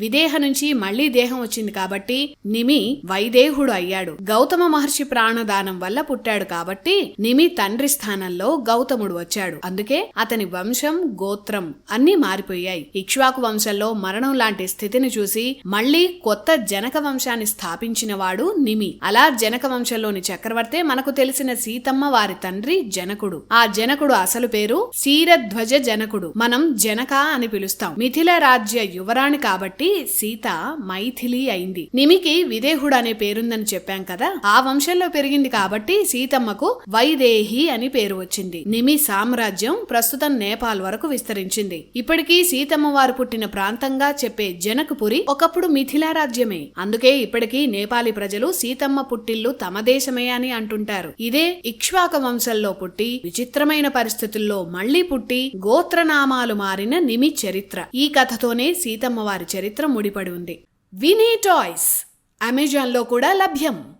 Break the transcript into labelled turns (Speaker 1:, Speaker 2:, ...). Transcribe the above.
Speaker 1: విదేహ నుంచి మళ్ళీ దేహం వచ్చింది కాబట్టి నిమి వైదేహుడు అయ్యాడు. గౌతమ మహర్షి ప్రాణదానం వల్ల పుట్టాడు కాబట్టి నిమి తండ్రి స్థానంలో గౌతముడు వచ్చాడు. అందుకే అతని వంశం గోత్రం అన్నీ మారిపోయాయి. ఇక్ష్వాకు వంశంలో మరణం లాంటి స్థితిని చూసి మళ్ళీ కొత్త జనక వంశాన్ని స్థాపించిన వాడు నిమి. అలా జనక వంశంలోని చక్రవర్తే మనకు తెలిసిన సీతమ్మ వారి తండ్రి జనకుడు. ఆ జనకుడు అసలు పేరు శీరధ్వజ జనకుడు. మనం జనక అని పిలుస్తాం. మిథిల రాజ్య యువరాణి కాబట్టి సీత మైథిలి అయింది. నిమికి విదేహుడు అనే పేరుందని చెప్పాం కదా ఆ వంశంలో పెరిగింది కాబట్టి సీతమ్మకు వైదేహి అని పేరు వచ్చింది. నిమి సామ్రాజ్యం ప్రస్తుతం నేపాల్ వరకు విస్తరించింది. ఇప్పటికీ సీతమ్మ వారు పుట్టిన ప్రాంతంగా చెప్పే జనకపురి ఒకప్పుడు మిథిలా రాజ్యమే. అందుకే ఇప్పటికీ నేపాలీ ప్రజలు సీతమ్మ పుట్టిల్లు తమ దేశమే అని అంటుంటారు. ఇదే ఇక్ష్వాక వంశంలో పుట్టి విచిత్రమైన పరిస్థితుల్లో మళ్ళీ పుట్టి గోత్రనామాలు మారిన నిమి చరిత్ర. ఈ కథతోనే సీతమ్మ వారి చరిత్ర ముడిపడి ఉంది. వినీ టాయ్స్ అమెజాన్లో కూడా లభ్యం.